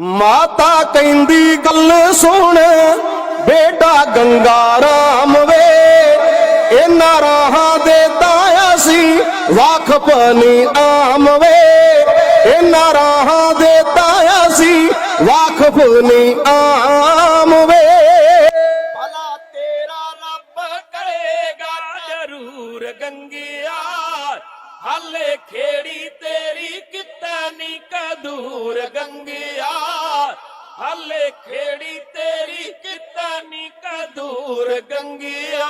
ਮਾਤਾ ਕਹਿੰਦੀ ਗੱਲ ਸੁਣ, ਬੇਟਾ ਗੰਗਾ ਰਾਮ ਵੇ। ਇਹਨਾਂ ਰਾਹਾਂ ਦੇ ਤਾਇਆ ਸੀ ਵਾਕਫ ਨਹੀਂ ਆਮ ਵੇ। ਹਾਲੇ ਖੇੜੀ ਤੇਰੀ ਕਿਤਾ ਨੀ ਕਦੂਰ ਗੰਗਿਆ। ਹਾਲੇ ਖੇੜੀ ਤੇਰੀ ਕਿਤਾ ਨੀ ਕਦੂਰ ਗੰਗਿਆ।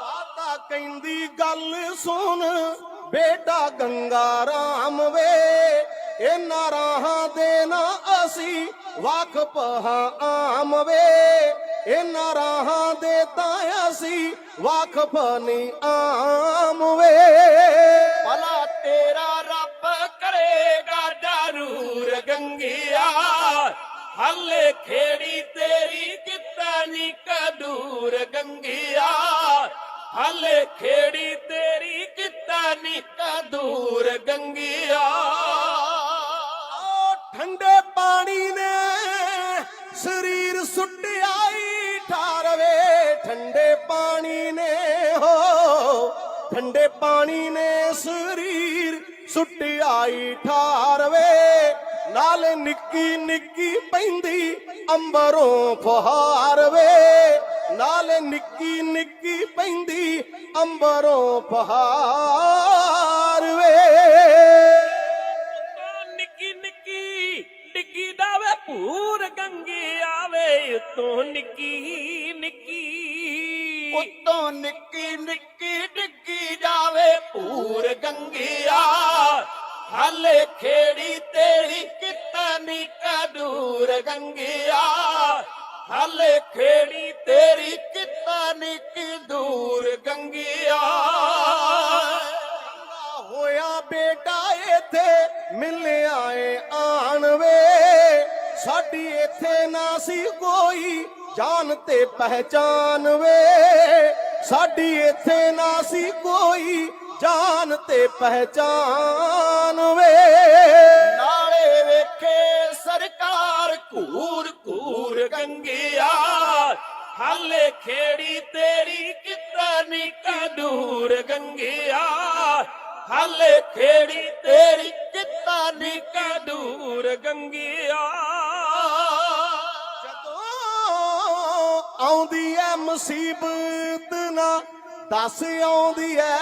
ਮਾਤਾ ਕਹਿੰਦੀ ਗੱਲ ਸੁਣ, ਬੇਟਾ ਗੰਗਾ ਰਾਮ ਵੇ। ਇਹਨਾਂ ਰਾਹਾਂ ਦੇ ਨਾ ਅਸੀਂ ਵਾਕਫ ਹਾਂ ਆਮ ਵੇ। ਇਹਨਾਂ ਰਾਹਾਂ ਦੇ ਤਾਂ ਅਸੀਂ ਵਾਕਫ ਨਹੀਂ ਆਮ ਵੇ। ਭਲਾ ਤੇਰਾ ਰੱਬ ਕਰੇਗਾ ਜ਼ਰੂਰ ਗੰਗਿਆ ਹਾਲੇ ਖੇੜੀ ਤੇਰੀ ਕਿਤਾ ਨੀ ਕਦੂਰ ਗੰਗਿਆ ਹਾਲੇ ਖੇੜੀ ਤੇਰੀ ਕਿਤਾ ਨੀ ਕਦੂਰ ਗੰਗਿਆ ਠੰਡੇ ਪਾਣੀ ਨੇ ਸਰੀਰ ਸੁੱਟੀ ਠੰਡੇ ਪਾਣੀ ਨੇ ਸਰੀਰ ਸੁੱਟਿਆਈ ਠਾਰਵੇ, ਨਾਲ ਨਿੱਕੀ ਨਿੱਕੀ ਪੈਂਦੀ ਅੰਬਰੋਂ ਫਹਾਰ ਵੇ ਨਾਲ ਨਿੱਕੀ ਨਿੱਕੀ ਪੈਂਦੀ ਅੰਬਰੋਂ ਫਹਾਰ ਜਾਵੇ ਗੰਗਿਆ, ਹਾਲੇ ਖੇੜੀ ਤੇਰੀ ਕਿਤਾ ਨੀ ਕਦੂਰ ਗੰਗਿਆ। ਹਲੇ ਖੇੜੀ ਤੇਰੀ ਕਿਤਾ ਨੀ ਦੂਰ ਗੰਗਿਆ। ਹੋਇਆ ਬੇਟਾ ਇੱਥੇ ਮਿਲਿਆ ਏ ਆਣ ਵੇ। ਸਾਡੀ ਇੱਥੇ ਨਾ ਸੀ ਕੋਈ ਜਾਣ ਤੇ ਪਹਿਚਾਨ ਵੇ। ਸਾਡੀ ਇੱਥੇ ਨਾ ਸੀ ਕੋਈ ਜਾਣ ਤੇ ਪਹਿਚਾਨ ਵੇ। ਨਾਲੇ ਵੇਖੇ ਸਰਕਾਰ ਘੂਰ ਘੂਰ ਗੰਗਿਆ। ਹਾਲੇ ਖੇੜੀ ਤੇਰੀ ਕਿਤਾ ਨੀ ਕਦੂਰ ਗੰਗਿਆ। ਹਾਲੇ ਖੇੜੀ ਤੇਰੀ ਕਿਤਾ ਨੀ ਕਦੂਰ ਗੰਗਿਆ। ਜਦੋਂ ਆਉਂਦੀ ਐ ਮੁਸੀਬਤ ਨਾ ਦੱਸ ਆਉਂਦੀ ਐ।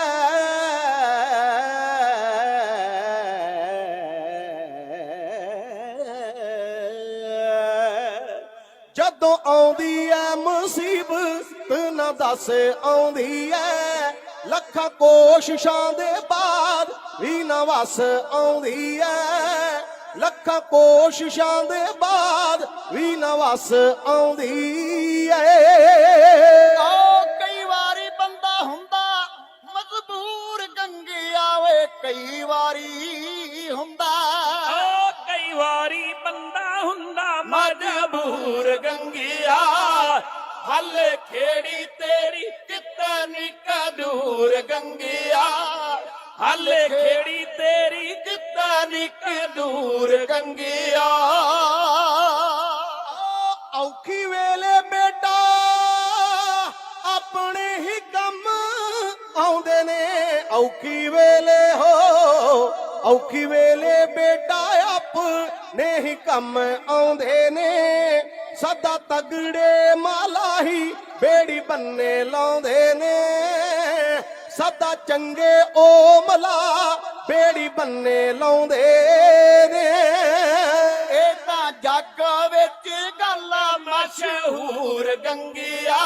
ਜਦੋਂ ਆਉਂਦੀ ਐ ਮੁਸੀਬਤ, ਨਾ ਦੱਸ ਆਉਂਦੀ ਐ। ਲੱਖਾਂ ਕੋਸ਼ਿਸ਼ਾਂ ਦੇ ਬਾਅਦ ਵੀ ਨਾ ਵਸ ਆਉਂਦੀ ਐ। ਲੱਖਾਂ ਕੋਸ਼ਿਸ਼ਾਂ ਦੇ ਬਾਅਦ ਵੀ ਨਾ ਵਸ ਆਉਂਦੀ ਐ। ਕਈ ਵਾਰੀ ਹੁੰਦਾ। ਓ ਕਈ ਵਾਰੀ ਬੰਦਾ ਹੁੰਦਾ ਮਜਬੂਰ ਗੰਗਿਆ। ਹੱਲੇ ਖੇੜੀ ਤੇਰੀ ਕਿਤਾ ਨੀ ਕਦੂਰ ਗੰਗਿਆ। ਹੱਲੇ ਖੇੜੀ ਤੇਰੀ ਕਿਤਾ ਨੀ ਕਦੂਰ ਗੰਗਿਆ। ਔਖੀ ਵੇਲੇ ਬੇਟਾ ਆਪਣੇ ਹੀ ਕੰਮ ਆਉਂਦੇ ਨੇ। ਔਖੀ ਵੇਲੇ ਹੋ ਔਖੀ ਵੇਲੇ ਬੇਟਾ ਆਪਣੇ ਹੀ ਕੰਮ ਆਉਂਦੇ ਨੇ। ਸਦਾ ਤਗੜੇ ਮਾਲਾ ਹੀ ਬੇੜੀ ਬੰਨੇ ਲਾਉਂਦੇ ਨੇ। ਸਦਾ ਚੰਗੇ ਓ ਮਲਾ ਬੇੜੀ ਬੰਨੇ ਲਾਉਂਦੇ ਨੇ। ਇਹ ਤਾਂ ਜੱਗ ਵਿੱਚ ਗੱਲ ਮਸ਼ਹੂਰ ਗੰਗਿਆ।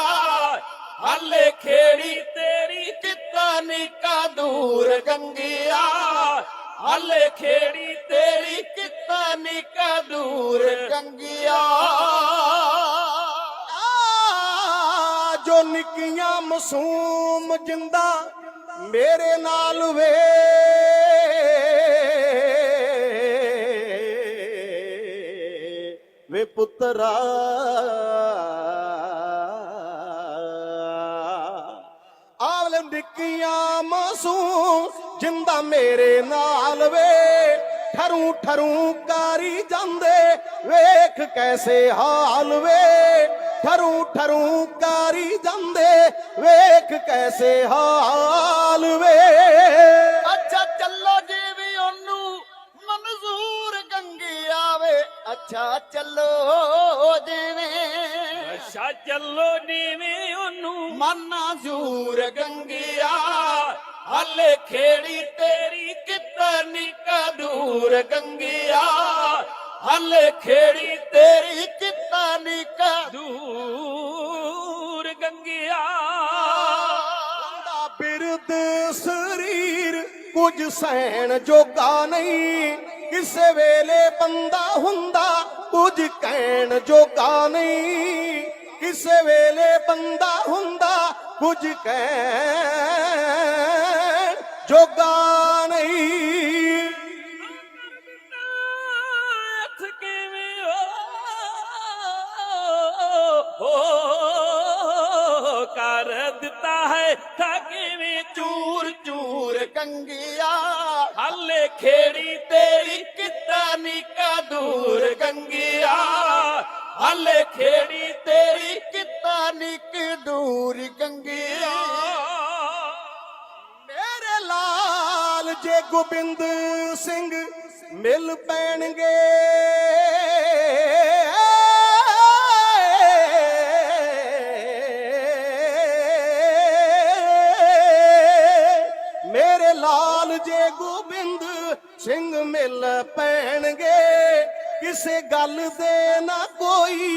ਹਾਲੇ ਖੇੜੀ ਤੇਰੀ ਕਿਤਾ ਨੀ ਦੂਰ ਗੰਗਿਆ। ਹਾਲੇ ਖੇੜੀ ਤੇਰੀ ਕਿਤਾ ਨੀ ਦੂਰ ਗੰਗਿਆ ਜੋ ਨਿੱਕੀਆਂ ਮਾਸੂਮ ਜਿੰਦਾ ਮੇਰੇ ਨਾਲ ਵੇ। ਵੇ ਪੁੱਤਰਾ ਆਵਲੇ ਮਾਸੂਮ, ਜਿੰਦਾ ਮੇਰੇ ਨਾਲ ਵੇ। ਠਰੂ ਠਰੂ ਕਾਰੀ ਜਾਂਦੇ, ਵੇਖ ਕੈਸੇ ਹਾਲ ਵੇ। ਠਰੂ ਠਰੂ ਕਾਰੀ ਜਾਂਦੇ, ਵੇਖ ਕੈਸੇ ਹਾਲ ਵੇ। ਅੱਛਾ ਚੱਲੋ ਜਿਵੇਂ ਅੱਛਾ ਚੱਲੋ ਨੀਵੇਂ ਉਹਨੂੰ। ਮਨਜ਼ੂਰ ਗੰਗਿਆ ਹਲੇ ਖੇੜੀ ਤੇਰੀ ਕਿਤਨੀ ਕਦੂਰ ਗੰਗਿਆ ਹਲੇ ਖੇੜੀ ਤੇਰੀ ਕਿਤਨੀ ਕਦੂਰ ਦੂਰ ਗੰਗਿਆ। ਦਾ ਬਿਰਦ ਸਰੀਰ ਕੁਝ ਸਹਿਣ ਜੋਗਾ ਨਹੀਂ ਕਿਸੇ ਵੇਲੇ ਬੰਦਾ ਹੁੰਦਾ ਕੁਝ ਕਹਿਣ ਜੋਗਾ ਨਹੀਂ। ਕਿਸੇ ਵੇਲੇ ਬੰਦਾ ਹੁੰਦਾ ਕੁਝ ਕਹਿਣ ਜੋਗਾ। ਕੰਗਿਆ ਗੰਗਿਆ ਖੇੜੀ ਤੇਰੀ ਕਿਤਨੀ ਕਦੂਰ ਗੰਗਿਆ। ਹਲੇ ਖੇੜੀ ਤੇਰੀ ਕਿਤਨੀ ਕਦੂਰ ਕੰਗਿਆ ਮੇਰੇ ਲਾਲ ਜੇ ਗੋਬਿੰਦ ਸਿੰਘ ਮਿਲ ਪੈਣਗੇ। ਜੇ ਗੋਬਿੰਦ ਸਿੰਘ ਮਿਲ ਪੈਣਗੇ ਕਿਸੇ ਗੱਲ ਦੇ ਨਾ ਕੋਈ